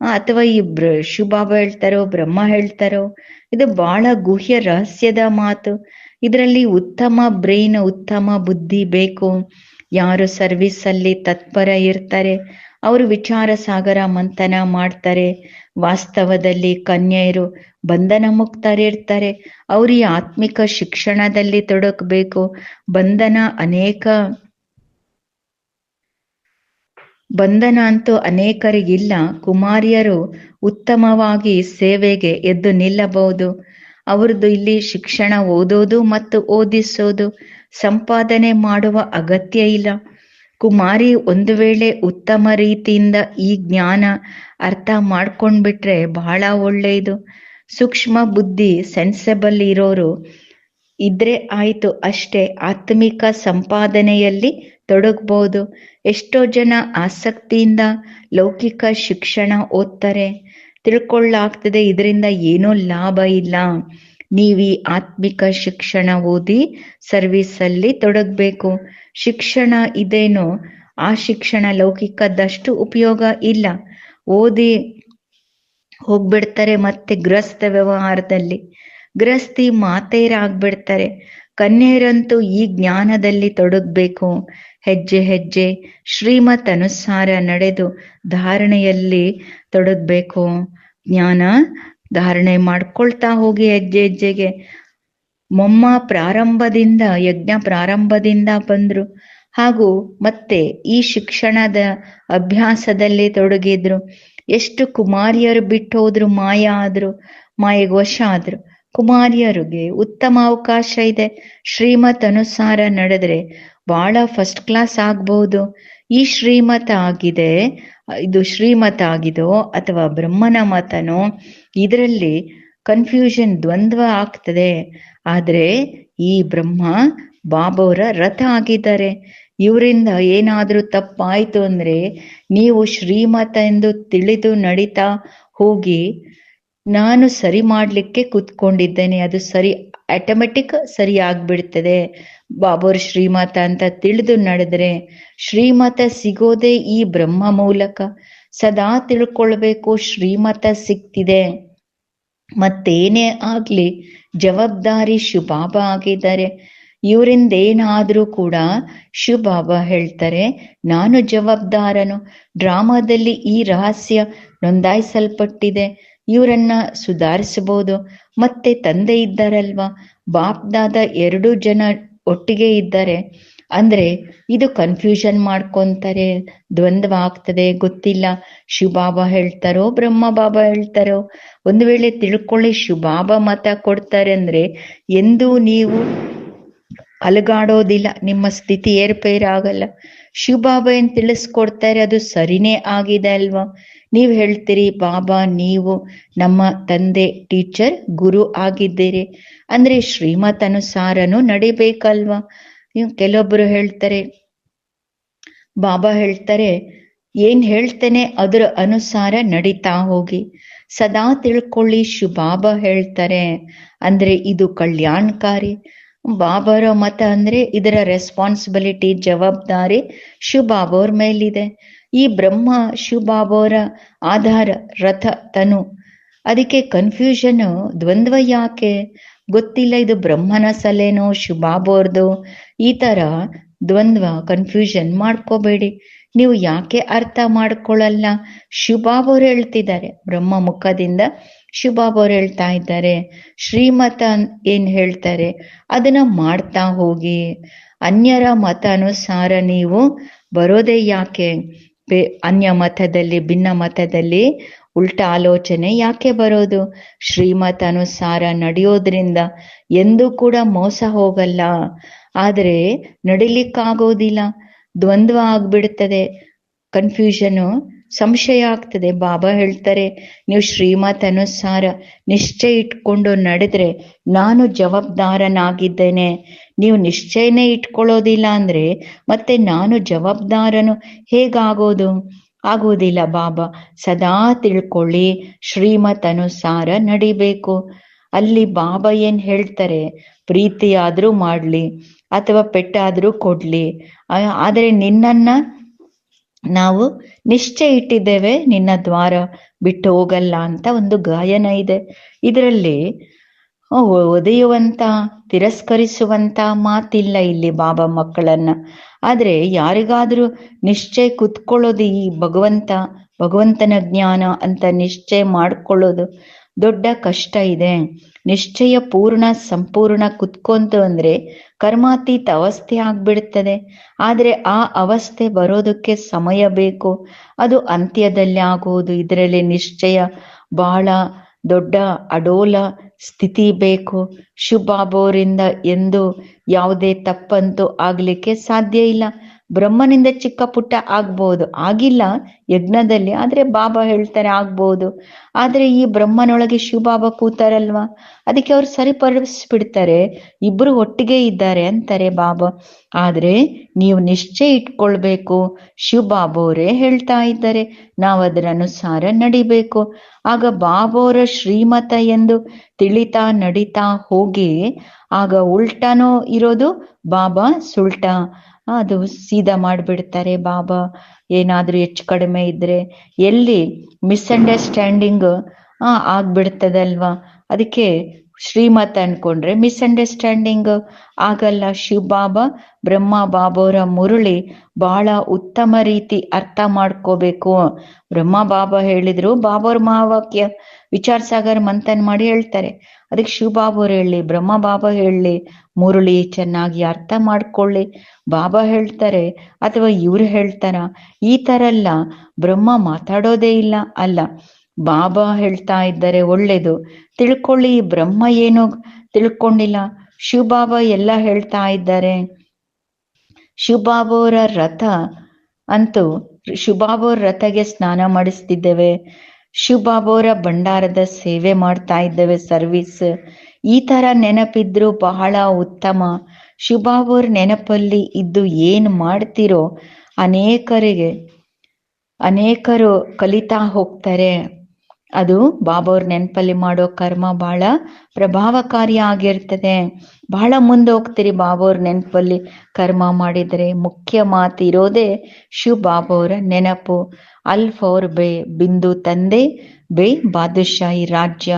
ಅಥವಾ ಈ ಬ್ರ ಶಿವಬಾಬಾ ಹೇಳ್ತಾರೋ, ಬ್ರಹ್ಮ ಹೇಳ್ತಾರೋ, ಇದು ಬಹಳ ಗುಹ್ಯ ರಹಸ್ಯದ ಮಾತು. ಇದರಲ್ಲಿ ಉತ್ತಮ ಬ್ರೈನ್, ಉತ್ತಮ ಬುದ್ಧಿ ಬೇಕು. ಯಾರು ಸರ್ವಿಸ್ ಅಲ್ಲಿ ತತ್ಪರ ಇರ್ತಾರೆ, ಅವರು ವಿಚಾರ ಸಾಗರ ಮಂಥನ ಮಾಡ್ತಾರೆ. ವಾಸ್ತವದಲ್ಲಿ ಕನ್ಯೆಯರು ಬಂಧನ ಮುಕ್ತರಿರ್ತಾರೆ. ಅವರು ಈ ಆತ್ಮಿಕ ಶಿಕ್ಷಣದಲ್ಲಿ ತೊಡಕಬೇಕು. ಬಂಧನ ಅನೇಕ ಬಂಧನ ಅಂತೂ ಅನೇಕರಿಗಿಲ್ಲ. ಕುಮಾರಿಯರು ಉತ್ತಮವಾಗಿ ಸೇವೆಗೆ ಎದ್ದು ನಿಲ್ಲಬಹುದು. ಅವ್ರದ್ದು ಇಲ್ಲಿ ಶಿಕ್ಷಣ ಓದೋದು ಮತ್ತು ಓದಿಸೋದು. ಸಂಪಾದನೆ ಮಾಡುವ ಅಗತ್ಯ ಇಲ್ಲ. ಕುಮಾರಿ ಒಂದು ವೇಳೆ ಉತ್ತಮ ರೀತಿಯಿಂದ ಈ ಜ್ಞಾನ ಅರ್ಥ ಮಾಡ್ಕೊಂಡ್ಬಿಟ್ರೆ ಬಹಳ ಒಳ್ಳೆಯದು. ಸೂಕ್ಷ್ಮ ಬುದ್ಧಿ ಸೆನ್ಸೆಬಲ್ ಇರೋರು ಇದ್ರೆ ಆಯ್ತು ಅಷ್ಟೇ. ಆತ್ಮಿಕ ಸಂಪಾದನೆಯಲ್ಲಿ ತೊಡಗ್ಬೋದು. ಎಷ್ಟೋ ಜನ ಆಸಕ್ತಿಯಿಂದ ಲೌಕಿಕ ಶಿಕ್ಷಣ ಓದ್ತಾರೆ. ತಿಳ್ಕೊಳ್ಳಾಗ್ತದೆ ಇದರಿಂದ ಏನೂ ಲಾಭ ಇಲ್ಲ. ನೀವೀ ಆತ್ಮಿಕ ಶಿಕ್ಷಣ ಓದಿ ಸರ್ವಿಸ್ ಅಲ್ಲಿ ತೊಡಗಬೇಕು. ಶಿಕ್ಷಣ ಇದೇನೋ? ಆ ಶಿಕ್ಷಣ ಲೌಕಿಕದಷ್ಟು ಉಪಯೋಗ ಇಲ್ಲ. ಓದಿ ಹೋಗ್ಬಿಡ್ತಾರೆ ಮತ್ತೆ ಗೃಹಸ್ಥ ವ್ಯವಹಾರದಲ್ಲಿ. ಗೃಹಸ್ಥಿ ಮಾತೇರಾಗ್ಬಿಡ್ತಾರೆ ಕನ್ಯೆಯರಂತೂ ಈ ಜ್ಞಾನದಲ್ಲಿ ತೊಡಗ್ಬೇಕು. ಹೆಜ್ಜೆ ಹೆಜ್ಜೆ ಶ್ರೀಮತ್ ಅನುಸಾರ ನಡೆದು ಧಾರಣೆಯಲ್ಲಿ ತೊಡಗ್ಬೇಕು. ಜ್ಞಾನ ಧಾರಣೆ ಮಾಡ್ಕೊಳ್ತಾ ಹೋಗಿ ಹೆಜ್ಜೆ ಹೆಜ್ಜೆಗೆ. ಮೊಮ್ಮ ಪ್ರಾರಂಭದಿಂದ, ಯಜ್ಞ ಪ್ರಾರಂಭದಿಂದ ಬಂದ್ರು. ಹಾಗೂ ಮತ್ತೆ ಈ ಶಿಕ್ಷಣದ ಅಭ್ಯಾಸದಲ್ಲಿ ತೊಡಗಿದ್ರು. ಎಷ್ಟು ಕುಮಾರಿಯರು ಬಿಟ್ಟು ಹೋದ್ರು ಮಾಯ ಆದ್ರು, ಮಾಯೆಗೆ ವಶ ಆದ್ರು. ಕುಮಾರಿಯರಿಗೆ ಉತ್ತಮ ಅವಕಾಶ ಇದೆ. ಶ್ರೀಮತ್ ಅನುಸಾರ ನಡೆದ್ರೆ ಬಹಳ ಫಸ್ಟ್ ಕ್ಲಾಸ್ ಆಗ್ಬಹುದು ಈ ಶ್ರೀಮತ ಆಗಿದೆ, ಇದು ಶ್ರೀಮತ ಆಗಿದೋ ಅಥವಾ ಬ್ರಹ್ಮನ ಮತನೋ ಇದರಲ್ಲಿ ಕನ್ಫ್ಯೂಷನ್ ದ್ವಂದ್ವ ಆಗ್ತದೆ. ಆದ್ರೆ ಈ ಬ್ರಹ್ಮ ಬಾಬವರ ರಥ ಆಗಿದ್ದಾರೆ ಇವರಿಂದ ಏನಾದ್ರೂ ತಪ್ಪಾಯ್ತು ಅಂದ್ರೆ ನೀವು ಶ್ರೀಮತ ಎಂದು ತಿಳಿದು ನಡೀತಾ ಹೋಗಿ ನಾನು ಸರಿ ಮಾಡ್ಲಿಕ್ಕೆ ಕುತ್ಕೊಂಡಿದ್ದೇನೆ. ಅದು ಸರಿ ಆಟೋಮೆಟಿಕ್ ಸರಿ ಆಗ್ಬಿಡ್ತದೆ. ಬಾಬೋರ್ ಶ್ರೀಮತ ಅಂತ ತಿಳಿದು ನಡೆದ್ರೆ ಶ್ರೀಮತ ಸಿಗೋದೇ ಈ ಬ್ರಹ್ಮ ಮೂಲಕ. ಸದಾ ತಿಳ್ಕೊಳ್ಬೇಕು, ಶ್ರೀಮತ ಸಿಕ್ತಿದೆ. ಮತ್ತೇನೇ ಆಗ್ಲಿ, ಜವಾಬ್ದಾರಿ ಶುಭಾಬ ಆಗಿದ್ದಾರೆ ಇವರಿಂದ ಏನಾದ್ರೂ ಕೂಡ ಶಿವಬಾಬಾ ಹೇಳ್ತಾರೆ. ನಾನು ಜವಾಬ್ದಾರನು. ಡ್ರಾಮಾದಲ್ಲಿ ಈ ರಹಸ್ಯ ನೋಂದಾಯಿಸಲ್ಪಟ್ಟಿದೆ. ಇವರನ್ನ ಸುಧಾರಿಸಬಹುದು. ಮತ್ತೆ ತಂದೆ ಇದ್ದಾರಲ್ವಾ? ಬಾಪ್ದಾದ ಎರಡು ಜನ ಒಟ್ಟಿಗೆ ಇದ್ದಾರೆ. ಅಂದ್ರೆ ಇದು ಕನ್ಫ್ಯೂಷನ್ ಮಾಡ್ಕೊಂತಾರೆ ದ್ವಂದ್ವ ಆಗ್ತದೆ ಗೊತ್ತಿಲ್ಲ. ಶಿವಬಾಬಾ ಹೇಳ್ತಾರೋ ಬ್ರಹ್ಮ ಬಾಬಾ ಹೇಳ್ತಾರೋ. ಒಂದು ವೇಳೆ ತಿಳ್ಕೊಳ್ಳಿ, ಶಿವಬಾಬಾ ಮತ ಕೊಡ್ತಾರೆ ಅಂದ್ರೆ ಎಂದೂ ನೀವು ಅಲುಗಾಡೋದಿಲ್ಲ, ನಿಮ್ಮ ಸ್ಥಿತಿ ಏರ್ಪೇರಾಗಲ್ಲ. ಶಿವಬಾಬಾ ಏನ್ ತಿಳಿಸ್ಕೊಡ್ತಾರೆ, ಅದು ಸರಿನೇ ಆಗಿದೆ ಅಲ್ವಾ? ನೀವು ಹೇಳ್ತೀರಿ, ಬಾಬಾ, ನೀವು ನಮ್ಮ ತಂದೆ, ಟೀಚರ್, ಗುರು ಆಗಿದ್ದೀರಿ. ಅಂದ್ರೆ ಶ್ರೀಮತ್ ಅನುಸಾರನು ನಡಿಬೇಕಲ್ವಾ? ಕೆಲವೊಬ್ರು ಹೇಳ್ತಾರೆ, ಬಾಬಾ ಹೇಳ್ತಾರೆ, ಏನ್ ಹೇಳ್ತೇನೆ ಅದರ ಅನುಸಾರ ನಡೀತಾ ಹೋಗಿ. ಸದಾ ತಿಳ್ಕೊಳ್ಳಿ ಶು ಬಾಬಾ ಹೇಳ್ತಾರೆ. ಅಂದ್ರೆ ಇದು ಕಲ್ಯಾಣಕಾರಿ. ಬಾಬಾರ ಮತ ಅಂದ್ರೆ ಇದರ ರೆಸ್ಪಾನ್ಸಿಬಿಲಿಟಿ ಜವಾಬ್ದಾರಿ ಶುಭಾಬೋರ್ ಮೇಲಿದೆ. ಈ ಬ್ರಹ್ಮ ಶುಭಾಬೋರ ಆಧಾರ, ರಥ, ತನು. ಅದಕ್ಕೆ ಕನ್ಫ್ಯೂಷನ್ ದ್ವಂದ್ವ ಯಾಕೆ? ಗೊತ್ತಿಲ್ಲ, ಇದು ಬ್ರಹ್ಮನ ಸಲೇನೋ ಶಿವಬಾಬೋರ್ದು ಈ ತರ ದ್ವಂದ್ವ ಕನ್ಫ್ಯೂಷನ್ ಮಾಡ್ಕೋಬೇಡಿ. ನೀವು ಯಾಕೆ ಅರ್ಥ ಮಾಡ್ಕೊಳ್ಳಲ್ಲ? ಶಿವಬಾಬವ್ರು ಹೇಳ್ತಿದ್ದಾರೆ. ಬ್ರಹ್ಮ ಮುಖದಿಂದ ಶಿವಬಾಬವ್ರು ಹೇಳ್ತಾ ಇದ್ದಾರೆ. ಶ್ರೀಮತ ಏನ್ ಹೇಳ್ತಾರೆ? ಅದನ್ನ ಮಾಡ್ತಾ ಹೋಗಿ. ಅನ್ಯರ ಮತ ಅನುಸಾರ ನೀವು ಬರೋದೇ ಯಾಕೆ? ಅನ್ಯ ಮತದಲ್ಲಿ, ಭಿನ್ನ ಮತದಲ್ಲಿ ಉಲ್ಟ ಆಲೋಚನೆ ಯಾಕೆ ಬರೋದು? ಶ್ರೀಮತ ಅನುಸಾರ ನಡೆಯೋದ್ರಿಂದ ಎಂದೂ ಕೂಡ ಮೋಸ ಹೋಗಲ್ಲ. ಆದರೆ ನಡಿಲಿಕ್ಕಾಗೋದಿಲ್ಲ. ದ್ವಂದ್ವ ಆಗ್ಬಿಡ್ತದೆ. ಕನ್ಫ್ಯೂಷನು ಸಂಶಯ ಆಗ್ತದೆ. ಬಾಬಾ ಹೇಳ್ತಾರೆ, ನೀವು ಶ್ರೀಮತ್ ಅನುಸಾರ ನಿಶ್ಚಯ ಇಟ್ಕೊಂಡು ನಡೆದ್ರೆ ನಾನು ಜವಾಬ್ದಾರನಾಗಿದ್ದೇನೆ. ನೀವು ನಿಶ್ಚಯನೇ ಇಟ್ಕೊಳ್ಳೋದಿಲ್ಲ ಅಂದ್ರೆ ಮತ್ತೆ ನಾನು ಜವಾಬ್ದಾರನು ಹೇಗಾಗೋದು? ಆಗೋದಿಲ್ಲ ಬಾಬಾ. ಸದಾ ತಿಳ್ಕೊಳ್ಳಿ ಶ್ರೀಮತ್ ಅನುಸಾರ ನಡಿಬೇಕು. ಅಲ್ಲಿ ಬಾಬಾ ಏನ್ ಹೇಳ್ತಾರೆ? ಪ್ರೀತಿಯಾದ್ರೂ ಮಾಡ್ಲಿ. ಅಥವಾ ಪೆಟ್ಟಾದ್ರೂ ಕೊಡ್ಲಿ. ಆದರೆ ನಿನ್ನನ್ನ ನಾವು ನಿಶ್ಚಯ ಇಟ್ಟಿದ್ದೇವೆ ನಿನ್ನ ದ್ವಾರ ಬಿಟ್ಟು ಹೋಗಲ್ಲ ಅಂತ ಒಂದು ಗಾಯನ ಇದೆ. ಇದರಲ್ಲಿ ಒದೆಯುವಂತ, ತಿರಸ್ಕರಿಸುವಂತ ಮಾತಿಲ್ಲ ಇಲ್ಲಿ ಬಾಬಾ ಮಕ್ಕಳನ್ನ. ಆದ್ರೆ ಯಾರಿಗಾದ್ರೂ ನಿಶ್ಚಯ ಕುತ್ಕೊಳ್ಳೋದು ಈ ಭಗವಂತ, ಭಗವಂತನ ಜ್ಞಾನ ಅಂತ ನಿಶ್ಚಯ ಮಾಡ್ಕೊಳ್ಳೋದು ದೊಡ್ಡ ಕಷ್ಟ ಇದೆ. ನಿಶ್ಚಯ ಪೂರ್ಣ ಸಂಪೂರ್ಣ ಕುತ್ಕೊಂತು ಅಂದ್ರೆ ಕರ್ಮಾತೀತ ಅವಸ್ಥೆ ಆಗ್ಬಿಡ್ತದೆ. ಆದ್ರೆ ಆ ಅವಸ್ಥೆ ಬರೋದಕ್ಕೆ ಸಮಯ ಬೇಕು. ಅದು ಅಂತ್ಯದಲ್ಲಿ ಆಗುವುದು. ಇದರಲ್ಲಿ ನಿಶ್ಚಯ ಬಹಳ ದೊಡ್ಡ ಅಡೋಲ ಸ್ಥಿತಿ ಬೇಕು. ಶುಭಾಭೋರಿಂದ ಎಂದು ಯಾವುದೇ ತಪ್ಪಂತೂ ಆಗ್ಲಿಕ್ಕೆ ಸಾಧ್ಯ ಇಲ್ಲ. ಬ್ರಹ್ಮನಿಂದ ಚಿಕ್ಕ ಪುಟ್ಟ ಆಗ್ಬೋದು. ಆಗಿಲ್ಲ, ಯಜ್ಞದಲ್ಲಿ. ಆದ್ರೆ ಬಾಬಾ ಹೇಳ್ತಾರೆ ಆಗ್ಬೋದು. ಆದ್ರೆ ಈ ಬ್ರಹ್ಮನೊಳಗೆ ಶಿವಬಾಬಾ ಕೂತಾರಲ್ವಾ? ಅದಕ್ಕೆ ಅವ್ರು ಸರಿಪಡಿಸ್ಬಿಡ್ತಾರೆ. ಇಬ್ರು ಒಟ್ಟಿಗೆ ಇದ್ದಾರೆ ಅಂತಾರೆ ಬಾಬಾ. ಆದ್ರೆ ನೀವು ನಿಶ್ಚಯ ಇಟ್ಕೊಳ್ಬೇಕು. ಶಿವಬಾಬೋರೇ ಹೇಳ್ತಾ ಇದ್ದಾರೆ. ನಾವು ಅದರ ಅನುಸಾರ ನಡಿಬೇಕು. ಆಗ ಬಾಬೋರ ಶ್ರೀಮತ ಎಂದು ತಿಳಿತಾ ನಡಿತಾ ಹೋಗಿ, ಆಗ ಉಲ್ಟಾನೋ ಇರೋದು ಬಾಬಾ ಸುಲ್ಟ. ಅದು ಸೀದಾ ಮಾಡಿಬಿಡ್ತಾರೆ ಬಾಬಾ ಏನಾದ್ರೂ ಹೆಚ್ಚು ಕಡಿಮೆ ಇದ್ರೆ ಎಲ್ಲಿ ಮಿಸ್ಅಂಡರ್ಸ್ಟ್ಯಾಂಡಿಂಗ್ ಆಗ್ಬಿಡ್ತದಲ್ವಾ? ಅದಕ್ಕೆ ಶ್ರೀಮತ ಅನ್ಕೊಂಡ್ರೆ ಮಿಸ್ಅಂಡರ್ಸ್ಟ್ಯಾಂಡಿಂಗ್ ಆಗಲ್ಲ. ಶಿವ ಬಾಬಾ ಬ್ರಹ್ಮ ಬಾಬೋರ ಮುರುಳಿ ಬಹಳ ಉತ್ತಮ ರೀತಿ ಅರ್ಥ ಮಾಡ್ಕೋಬೇಕು. ಬ್ರಹ್ಮ ಬಾಬಾ ಹೇಳಿದ್ರು ಬಾಬೋರ್ ಮಹಾವಾಕ್ಯ ವಿಚಾರ ಸಾಗರ್ ಮಂಥನ್ ಮಾಡಿ ಹೇಳ್ತಾರೆ. ಅದಕ್ಕೆ ಶಿವ ಬಾಬೋರ್ ಹೇಳಿ ಬ್ರಹ್ಮ ಬಾಬಾ ಹೇಳಿ, ಮುರುಳಿ ಚೆನ್ನಾಗಿ ಅರ್ಥ ಮಾಡ್ಕೊಳ್ಳಿ. ಬಾಬಾ ಹೇಳ್ತಾರೆ, ಅಥವಾ ಇವ್ರು ಹೇಳ್ತಾರ? ಈ ತರ ಅಲ್ಲ ಬ್ರಹ್ಮ ಮಾತಾಡೋದೇ ಇಲ್ಲ. ಅಲ್ಲ ಬಾಬಾ ಹೇಳ್ತಾ ಇದ್ದಾರೆ ಒಳ್ಳೇದು. ತಿಳ್ಕೊಳ್ಳಿ, ಬ್ರಹ್ಮ ಏನು ತಿಳ್ಕೊಂಡಿಲ್ಲ. ಶಿವಬಾಬಾ ಎಲ್ಲ ಹೇಳ್ತಾ ಇದ್ದಾರೆ. ಶಿವಬಾಬೋರ ರಥ ಅಂತೂ ಶಿವಬಾಬೋರ ರಥಗೆ ಸ್ನಾನ ಮಾಡಿಸ್ತಿದ್ದೇವೆ. ಶಿವಬಾಬೋರ ಭಂಡಾರದ ಸೇವೆ ಮಾಡ್ತಾ ಇದ್ದೇವೆ ಸರ್ವಿಸ್. ಈ ತರ ನೆನಪಿದ್ರು ಬಹಳ ಉತ್ತಮ. ಶಿವಬಾಬೋರ್ ನೆನಪಲ್ಲಿ ಇದ್ದು ಏನ್ ಮಾಡ್ತಿರೋ ಅನೇಕರಿಗೆ, ಅನೇಕರು ಕಲಿತಾ ಹೋಗ್ತಾರೆ. ಅದು ಬಾಬವ್ರ ನೆನಪಲ್ಲಿ ಮಾಡೋ ಕರ್ಮ ಬಹಳ ಪ್ರಭಾವಕಾರಿ ಆಗಿರ್ತದೆ. ಬಹಳ ಮುಂದೆ ಹೋಗ್ತೀರಿ ಬಾಬವ್ರ ನೆನಪಲ್ಲಿ ಕರ್ಮ ಮಾಡಿದರೆ. ಮುಖ್ಯ ಮಾತು ಇರೋದೇ ಶಿವ ಬಾಬವ್ರ ನೆನಪು. ಅಲ್ ಫೋರ್ ಬೇ ಬಿಂದು ತಂದೆ, ಬೇ ಬಾದುಶಾಹಿ ರಾಜ್ಯ.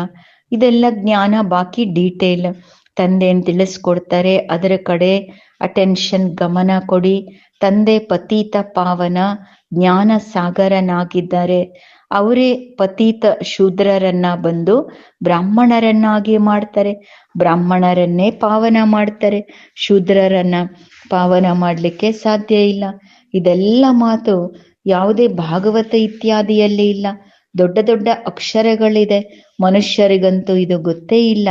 ಇದೆಲ್ಲ ಜ್ಞಾನ, ಬಾಕಿ ಡೀಟೇಲ್ ತಂದೆಯನ್ನು ತಿಳಿಸ್ಕೊಡ್ತಾರೆ. ಅದರ ಕಡೆ ಅಟೆನ್ಷನ್ ಗಮನ ಕೊಡಿ. ತಂದೆ ಪತೀತ ಪಾವನ, ಜ್ಞಾನ ಸಾಗರನಾಗಿದ್ದಾರೆ. ಅವರೇ ಪತೀತ ಶೂದ್ರರನ್ನ ಬಂದು ಬ್ರಾಹ್ಮಣರನ್ನಾಗಿ ಮಾಡ್ತಾರೆ. ಬ್ರಾಹ್ಮಣರನ್ನೇ ಪಾವನ ಮಾಡ್ತಾರೆ. ಶೂದ್ರರನ್ನ ಪಾವನ ಮಾಡಲಿಕ್ಕೆ ಸಾಧ್ಯ ಇಲ್ಲ. ಇದೆಲ್ಲ ಮಾತು ಯಾವುದೇ ಭಾಗವತ ಇತ್ಯಾದಿಯಲ್ಲಿ ಇಲ್ಲ. ದೊಡ್ಡ ದೊಡ್ಡ ಅಕ್ಷರಗಳಿದೆ. ಮನುಷ್ಯರಿಗಂತೂ ಇದು ಗೊತ್ತೇ ಇಲ್ಲ.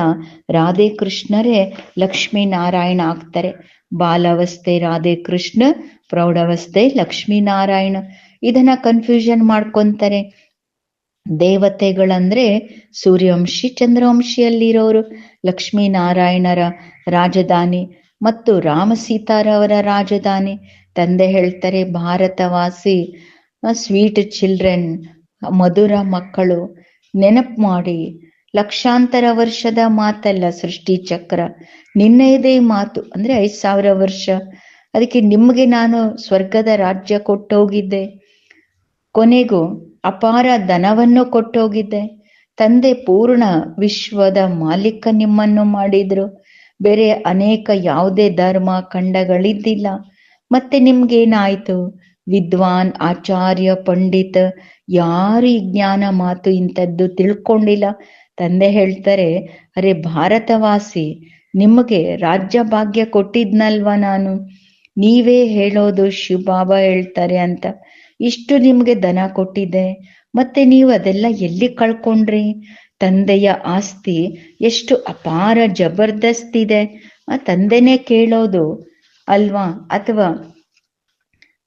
ರಾಧೆ ಕೃಷ್ಣರೇ ಲಕ್ಷ್ಮೀನಾರಾಯಣ ಆಗ್ತಾರೆ. ಬಾಲಾವಸ್ಥೆ ರಾಧೆ ಕೃಷ್ಣ, ಪ್ರೌಢಾವಸ್ಥೆ ಲಕ್ಷ್ಮೀನಾರಾಯಣ ಇದನ್ನ ಕನ್ಫ್ಯೂಷನ್ ಮಾಡ್ಕೊಂತಾರೆ. ದೇವತೆಗಳಂದ್ರೆ ಸೂರ್ಯವಂಶಿ, ಚಂದ್ರವಂಶಿಯಲ್ಲಿರೋರು, ಲಕ್ಷ್ಮೀನಾರಾಯಣರ ರಾಜಧಾನಿ ಮತ್ತು ರಾಮ ಸೀತಾರವರ ರಾಜಧಾನಿ. ತಂದೆ ಹೇಳ್ತಾರೆ, ಭಾರತವಾಸಿ ಸ್ವೀಟ್ ಚಿಲ್ಡ್ರನ್, ಮಧುರ ಮಕ್ಕಳು, ನೆನಪು ಮಾಡಿ. ಲಕ್ಷಾಂತರ ವರ್ಷದ ಮಾತಲ್ಲ ಸೃಷ್ಟಿ ಚಕ್ರ. ನಿನ್ನೆಯದೇ ಮಾತು, ಅಂದ್ರೆ ಐದ್ ಸಾವಿರ ವರ್ಷ. ಅದಕ್ಕೆ ನಿಮಗೆ ನಾನು ಸ್ವರ್ಗದ ರಾಜ್ಯ ಕೊಟ್ಟೋಗಿದ್ದೆ. ಕೊನೆಗೂ ಅಪಾರ ಧನವನ್ನು ಕೊಟ್ಟೋಗಿದ್ದೆ ತಂದೆ ಪೂರ್ಣ ವಿಶ್ವದ ಮಾಲೀಕ ನಿಮ್ಮನ್ನು ಮಾಡಿದ್ರು. ಬೇರೆ ಅನೇಕ ಯಾವುದೇ ಧರ್ಮ ಖಂಡಗಳಿದ್ದಿಲ್ಲ. ಮತ್ತೆ ನಿಮ್ಗೇನಾಯ್ತು? ವಿದ್ವಾನ್, ಆಚಾರ್ಯ, ಪಂಡಿತ, ಯಾರು ಈ ಜ್ಞಾನ ಮಾತು ಇಂಥದ್ದು ತಿಳ್ಕೊಂಡಿಲ್ಲ? ತಂದೆ ಹೇಳ್ತಾರೆ, ಅರೆ ಭಾರತವಾಸಿ, ನಿಮಗೆ ರಾಜ್ಯ ಭಾಗ್ಯ ಕೊಟ್ಟಿದ್ನಲ್ವಾ ನಾನು? ನೀವೇ ಹೇಳೋದು ಶಿವಬಾಬಾ ಹೇಳ್ತಾರೆ ಅಂತ. ಇಷ್ಟು ನಿಮ್ಗೆ ದನ ಕೊಟ್ಟಿದೆ ಮತ್ತೆ ನೀವು ಅದೆಲ್ಲ ಎಲ್ಲಿ ಕಳ್ಕೊಂಡ್ರಿ? ತಂದೆಯ ಆಸ್ತಿ ಎಷ್ಟು ಅಪಾರ ಜಬರ್ದಸ್ತ್ ಇದೆ. ಆ ತಂದೆನೇ ಕೇಳೋದು ಅಲ್ವಾ? ಅಥವಾ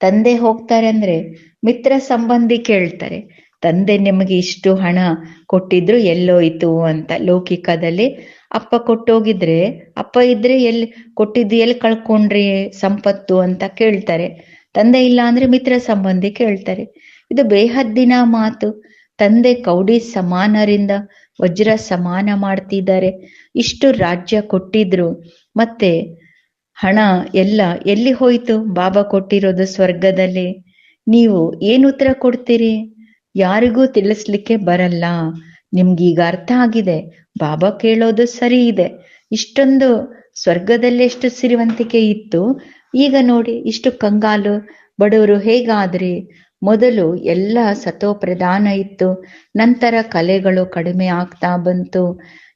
ತಂದೆ ಹೋಗ್ತಾರೆ ಅಂದ್ರೆ ಮಿತ್ರ ಸಂಬಂಧಿ ಕೇಳ್ತಾರೆ, ತಂದೆ ನಿಮಗೆ ಇಷ್ಟು ಹಣ ಕೊಟ್ಟಿದ್ರು ಎಲ್ಲೋಯ್ತು ಅಂತ. ಲೌಕಿಕದಲ್ಲಿ ಅಪ್ಪ ಕೊಟ್ಟೋಗಿದ್ರೆ, ಅಪ್ಪ ಇದ್ರೆ ಎಲ್ಲಿ ಕೊಟ್ಟಿದ್ದು ಎಲ್ಲಿ ಕಳ್ಕೊಂಡ್ರಿ? ಸಂಪತ್ತು ಅಂತ ಕೇಳ್ತಾರೆ. ತಂದೆ ಇಲ್ಲ ಅಂದ್ರೆ ಮಿತ್ರ ಸಂಬಂಧಿ ಕೇಳ್ತಾರೆ. ಇದು ಬೇಹದ್ದಿನ ಮಾತು. ತಂದೆ ಕೌಡಿ ಸಮಾನರಿಂದ ವಜ್ರ ಸಮಾನ ಮಾಡ್ತಿದ್ದಾರೆ. ಇಷ್ಟು ರಾಜ್ಯ ಕೊಟ್ಟಿದ್ರು. ಮತ್ತೆ ಹಣ ಎಲ್ಲ ಎಲ್ಲಿ ಹೋಯ್ತು? ಬಾಬಾ ಕೊಟ್ಟಿರೋದು ಸ್ವರ್ಗದಲ್ಲಿ. ನೀವು ಏನು ಉತ್ತರ ಕೊಡ್ತೀರಿ? ಯಾರಿಗೂ ತಿಳಿಸ್ಲಿಕ್ಕೆ ಬರಲ್ಲ. ನಿಮ್ಗೀಗ ಅರ್ಥ ಆಗಿದೆ. ಬಾಬಾ ಕೇಳೋದು ಸರಿ ಇದೆ. ಇಷ್ಟೊಂದು ಸ್ವರ್ಗದಲ್ಲಿ ಎಷ್ಟು ಸಿರಿವಂತಿಕೆ ಇತ್ತು. ಈಗ ನೋಡಿ ಇಷ್ಟು ಕಂಗಾಲು. ಬಡವರು ಹೇಗಾದ್ರಿ? ಮೊದಲು ಎಲ್ಲ ಸತೋ ಪ್ರಧಾನ ಇತ್ತು. ನಂತರ ಕಲೆಗಳು ಕಡಿಮೆ ಆಗ್ತಾ ಬಂತು.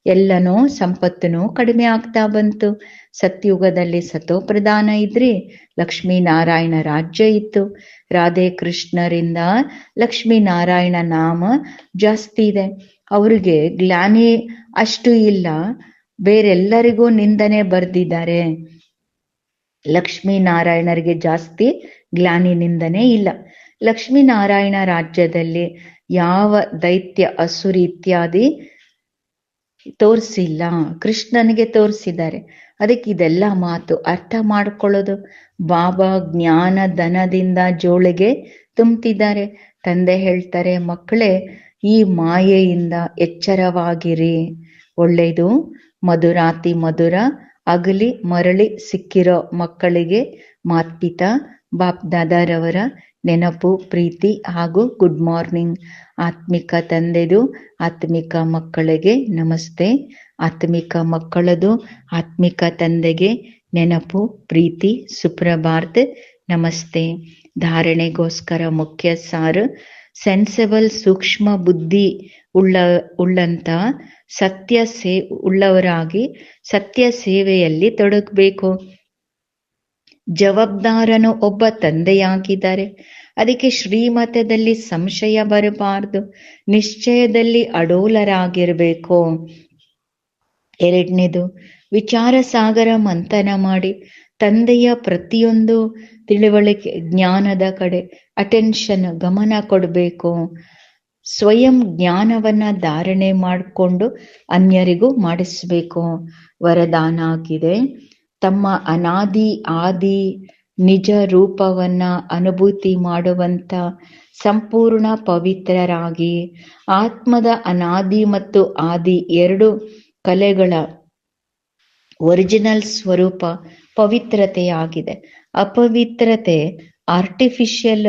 ಎಲ್ಲನೂ ಸಂಪತ್ತುನೂ ಕಡಿಮೆ ಆಗ್ತಾ ಬಂತು. ಸತ್ಯುಗದಲ್ಲಿ ಸತೋ ಪ್ರಧಾನ ಇದ್ರಿ ಲಕ್ಷ್ಮೀನಾರಾಯಣ ರಾಜ್ಯ ಇತ್ತು. ರಾಧೆ ಕೃಷ್ಣರಿಂದ ಲಕ್ಷ್ಮೀನಾರಾಯಣ ನಾಮ ಜಾಸ್ತಿ ಇದೆ. ಅವ್ರಿಗೆ ಗ್ಲಾನಿ ಅಷ್ಟು ಇಲ್ಲ. ಬೇರೆಲ್ಲರಿಗೂ ನಿಂದನೆ ಬರ್ದಿದ್ದಾರೆ. ಲಕ್ಷ್ಮೀನಾರಾಯಣರಿಗೆ ಜಾಸ್ತಿ ಗ್ಲಾನಿನಿಂದನೇ ಇಲ್ಲ. ಲಕ್ಷ್ಮೀನಾರಾಯಣ ರಾಜ್ಯದಲ್ಲಿ ಯಾವ ದೈತ್ಯ, ಅಸುರಿ ಇತ್ಯಾದಿ ತೋರಿಸಿಲ್ಲ. ಕೃಷ್ಣನಿಗೆ ತೋರಿಸಿದ್ದಾರೆ. ಅದಕ್ಕೆ ಇದೆಲ್ಲ ಮಾತು. ಅರ್ಥ ಮಾಡ್ಕೊಳ್ಳೋದು. ಬಾಬಾ ಜ್ಞಾನ ದನದಿಂದ ಜೋಳಿಗೆ ತುಂಬ್ತಿದ್ದಾರೆ. ತಂದೆ ಹೇಳ್ತಾರೆ, ಮಕ್ಕಳೇ, ಈ ಮಾಯೆಯಿಂದ ಎಚ್ಚರವಾಗಿರಿ. ಒಳ್ಳೆಯದು ಮಧುರಾತಿ ಮಧುರ ಅಗಲಿ ಮರಳಿ ಸಿಕ್ಕಿರೋ ಮಕ್ಕಳಿಗೆ ಮಾತ್ಪಿತಾ, ಬಾಪ್ ದಾದಾರವರ ನೆನಪು, ಪ್ರೀತಿ ಹಾಗೂ ಗುಡ್ ಮಾರ್ನಿಂಗ್ ಆತ್ಮಿಕ ತಂದೆದು, ಆತ್ಮಿಕ ಮಕ್ಕಳಿಗೆ ನಮಸ್ತೆ. ಆತ್ಮಿಕ ಮಕ್ಕಳದು, ಆತ್ಮಿಕ ತಂದೆಗೆ ನೆನಪು, ಪ್ರೀತಿ ಸುಪ್ರಭಾತ್ ನಮಸ್ತೆ. ಧಾರಣೆಗೋಸ್ಕರ ಮುಖ್ಯ ಸಾರ್ ಸೆನ್ಸಬಲ್ ಸೂಕ್ಷ್ಮ ಬುದ್ಧಿ ಉಳ್ಳ, ಉಳ್ಳಂತ ಸತ್ಯ ಸೇ, ಉಳ್ಳವರಾಗಿ ಸತ್ಯ ಸೇವೆಯಲ್ಲಿ ತೊಡಗಬೇಕು. ಜವಾಬ್ದಾರನು ಒಬ್ಬ ತಂದೆಯಾಗಿದ್ದಾರೆ. ಅದಕ್ಕೆ ಶ್ರೀಮತದಲ್ಲಿ ಸಂಶಯ ಬರಬಾರದು. ನಿಶ್ಚಯದಲ್ಲಿ ಅಡೋಲರಾಗಿರ್ಬೇಕು. ಎರಡನೇದು ವಿಚಾರ ಸಾಗರ ಮಂಥನ ಮಾಡಿ. ತಂದೆಯ ಪ್ರತಿಯೊಂದು ತಿಳುವಳಿಕೆ ಜ್ಞಾನದ ಕಡೆ ಅಟೆನ್ಷನ್ ಗಮನ ಕೊಡಬೇಕು. ಸ್ವಯಂ ಜ್ಞಾನವನ್ನ ಧಾರಣೆ ಮಾಡಿಕೊಂಡು ಅನ್ಯರಿಗೂ ಮಾಡಿಸ್ಬೇಕು. ವರದಾನ ಆಗಿದೆ ತಮ್ಮ ಅನಾದಿ, ಆದಿ, ನಿಜ ರೂಪವನ್ನ ಅನುಭೂತಿ ಮಾಡುವಂತ ಸಂಪೂರ್ಣ ಪವಿತ್ರರಾಗಿ ಆತ್ಮದ ಅನಾದಿ ಮತ್ತು ಆದಿ ಎರಡು ಕಲೆಗಳ ಒರಿಜಿನಲ್ ಸ್ವರೂಪ ಪವಿತ್ರತೆಯಾಗಿದೆ. ಅಪವಿತ್ರತೆ ಆರ್ಟಿಫಿಷಿಯಲ್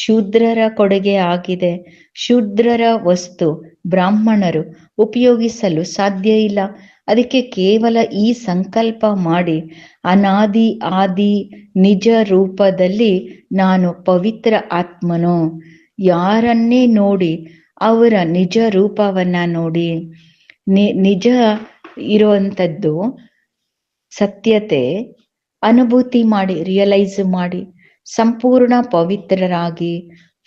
ಶೂದ್ರರ ಕೊಡುಗೆ ಆಗಿದೆ. ಶೂದ್ರರ ವಸ್ತು ಬ್ರಾಹ್ಮಣರು ಉಪಯೋಗಿಸಲು ಸಾಧ್ಯ ಇಲ್ಲ. ಅದಕ್ಕೆ ಕೇವಲ ಈ ಸಂಕಲ್ಪ ಮಾಡಿ, ಅನಾದಿ ಆದಿ ನಿಜ ರೂಪದಲ್ಲಿ ನಾನು ಪವಿತ್ರ ಆತ್ಮನು. ಯಾರನ್ನೇ ನೋಡಿ ಅವರ ನಿಜ ರೂಪವನ್ನ ನೋಡಿ. ನಿಜ ಇರುವಂಥದ್ದು ಸತ್ಯತೆ, ಅನುಭೂತಿ ಮಾಡಿ ರಿಯಲೈಸ್ ಮಾಡಿ. ಸಂಪೂರ್ಣ ಪವಿತ್ರರಾಗಿ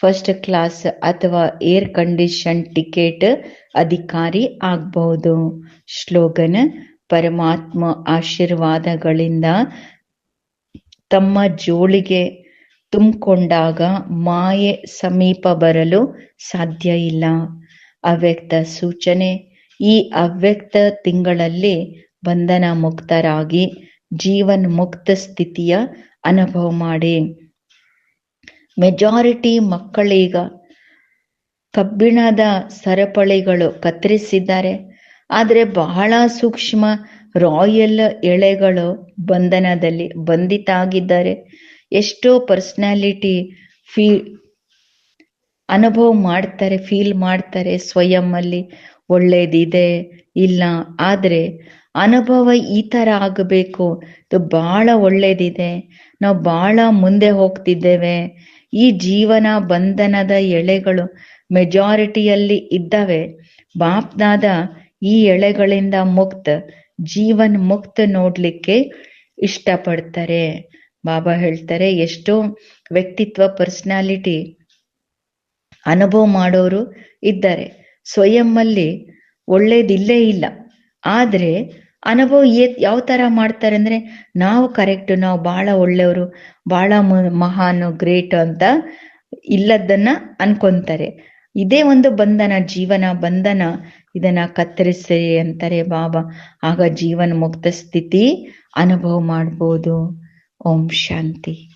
ಫಸ್ಟ್ ಕ್ಲಾಸ್ ಅಥವಾ ಏರ್ ಕಂಡೀಷನ್ ಟಿಕೆಟ್ ಅಧಿಕಾರಿ ಆಗಬಹುದು. ಶ್ಲೋಗನ್, ಪರಮಾತ್ಮ ಆಶೀರ್ವಾದಗಳಿಂದ ತಮ್ಮ ಜೋಳಿಗೆ ತುಂಬಿಕೊಂಡಾಗ ಮಾಯೆ ಸಮೀಪ ಬರಲು ಸಾಧ್ಯ ಇಲ್ಲ. ಅವ್ಯಕ್ತ ಸೂಚನೆ, ಈ ಅವ್ಯಕ್ತ ತಿಂಗಳಲ್ಲಿ ಬಂಧನ ಮುಕ್ತರಾಗಿ ಜೀವನ್ ಮುಕ್ತ ಸ್ಥಿತಿಯ ಅನುಭವ ಮಾಡಿ. ಮೆಜಾರಿಟಿ ಮಕ್ಕಳೀಗ ಕಬ್ಬಿಣದ ಸರಪಳಿಗಳು ಕತ್ತರಿಸಿದ್ದಾರೆ. ಆದರೆ ಬಹಳ ಸೂಕ್ಷ್ಮ ರಾಯಲ್ ಎಳೆಗಳು ಬಂಧನದಲ್ಲಿ ಬಂಧಿತ ಆಗಿದ್ದಾರೆ ಎಷ್ಟೋ ಪರ್ಸ್ನಾಲಿಟಿ ಫೀ ಅನುಭವ ಮಾಡ್ತಾರೆ, ಫೀಲ್ ಮಾಡ್ತಾರೆ ಸ್ವಯಂ ಅಲ್ಲಿ ಒಳ್ಳೇದಿದೆ ಇಲ್ಲ. ಆದರೆ ಅನುಭವ ಈ ಥರ ಆಗಬೇಕು. ಇದು ಬಹಳ ಒಳ್ಳೇದಿದೆ. ನಾವು ಬಹಳ ಮುಂದೆ ಹೋಗ್ತಿದ್ದೇವೆ. ಈ ಜೀವನ ಬಂಧನದ ಎಳೆಗಳು ಮೆಜಾರಿಟಿಯಲ್ಲಿ ಇದ್ದಾವೆ. ಬಾಪ್ದಾದ ಈ ಎಳೆಗಳಿಂದ ಮುಕ್ತ, ಜೀವನ್ ಮುಕ್ತ ನೋಡ್ಲಿಕ್ಕೆ ಇಷ್ಟಪಡ್ತಾರೆ. ಬಾಬಾ ಹೇಳ್ತಾರೆ, ಎಷ್ಟೋ ವ್ಯಕ್ತಿತ್ವ ಪರ್ಸನಾಲಿಟಿ ಅನುಭವ ಮಾಡೋರು ಇದ್ದಾರೆ. ಸ್ವಯಂ ಅಲ್ಲಿ ಒಳ್ಳೇದಿಲ್ಲೇ ಇಲ್ಲ. ಆದ್ರೆ ಅನುಭವ ಯಾವ ತರ ಮಾಡ್ತಾರೆ ಅಂದ್ರೆ ನಾವು ಕರೆಕ್ಟ್ ನಾವು ಬಹಳ ಒಳ್ಳೆಯವರು ಬಹಳ ಮಹಾನ್ ಗ್ರೇಟ್ ಅಂತ ಇಲ್ಲದನ್ನ ಅನ್ಕೊಂತಾರೆ. ಇದೇ ಒಂದು ಬಂಧನ, ಜೀವನ ಬಂಧನ ಇದನ್ನ ಕತ್ತರಿಸಿ ಅಂತಾರೆ ಬಾಬಾ. ಆಗ ಜೀವನ ಮುಕ್ತ ಸ್ಥಿತಿ ಅನುಭವ ಮಾಡ್ಬೋದು. ಓಂ ಶಾಂತಿ.